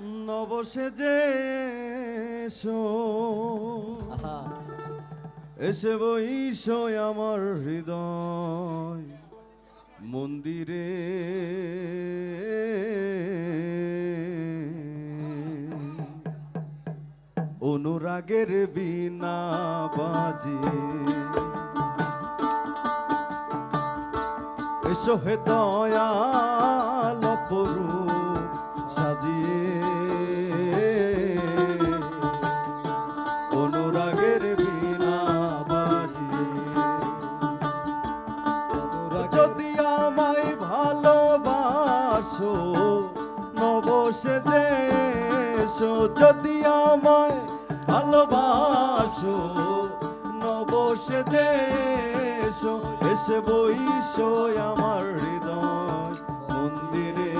নবসে যে এসো বইস আমার হৃদয় মন্দিরে। অনুরাগের বিনা বাজিয়ে এসো হে দয়াল অপরূপ সাজিয়ে যদি আমায় ভালোবাসো নবসে এসো। যদি আমায় ভালোবাসো নবসে এসো। এসে বইসো আমার হৃদয় মন্দিরে।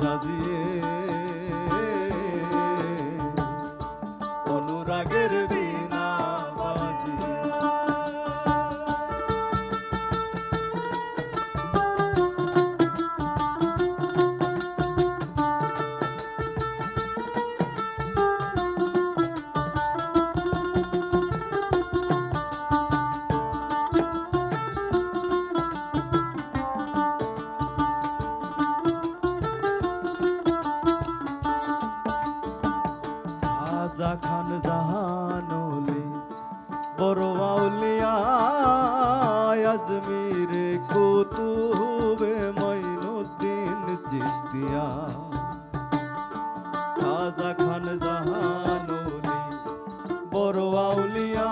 সাজিয়ে আজমিরে কুতুবে মঈনুদ্দিন চিশতিয়া। রাজা খান জাহানলি বড় আউলিয়া,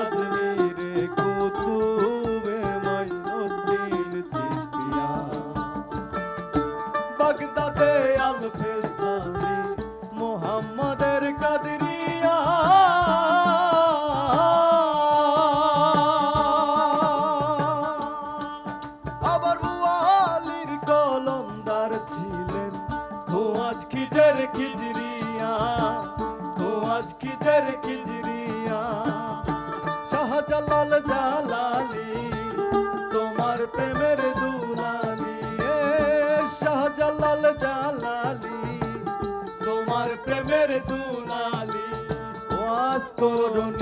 আজমিরে কুতুবে মঈনুদ্দিন চিশতিয়া। বাগদাদে আল ফেসানি, মোহাম্মদের কাদরিয়া খিজের খিজরিয়া শাহজালাল জালালি তোমার প্রেমের দুলালি। শাহজালাল জালালি তোমার প্রেমের দুলালি। ওয়াস করুনি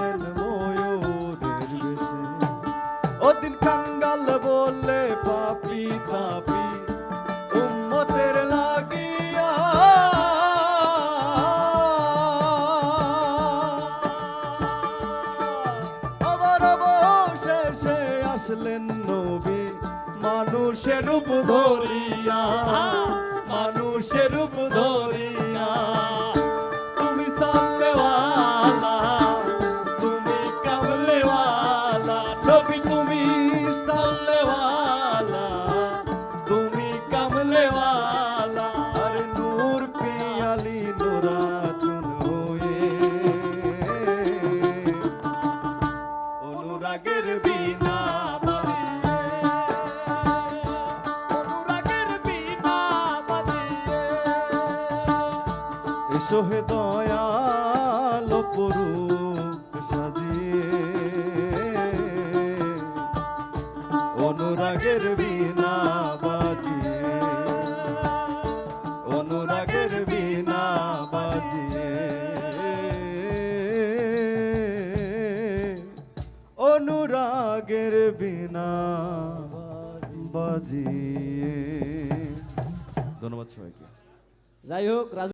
আসলেন নবী মানুষের রূপ ধরিয়া। মানুষের রূপ ধরিয়া এসো হে দয়াল পরূপ সাজিয়ে অনুরাগের বিনা বাজিয়ে, অনুরাগের বিনা বাজিয়ে। অনুরাগের বিনা বাজিয়ে। ধন্যবাদ সবাইকে। যাই হোক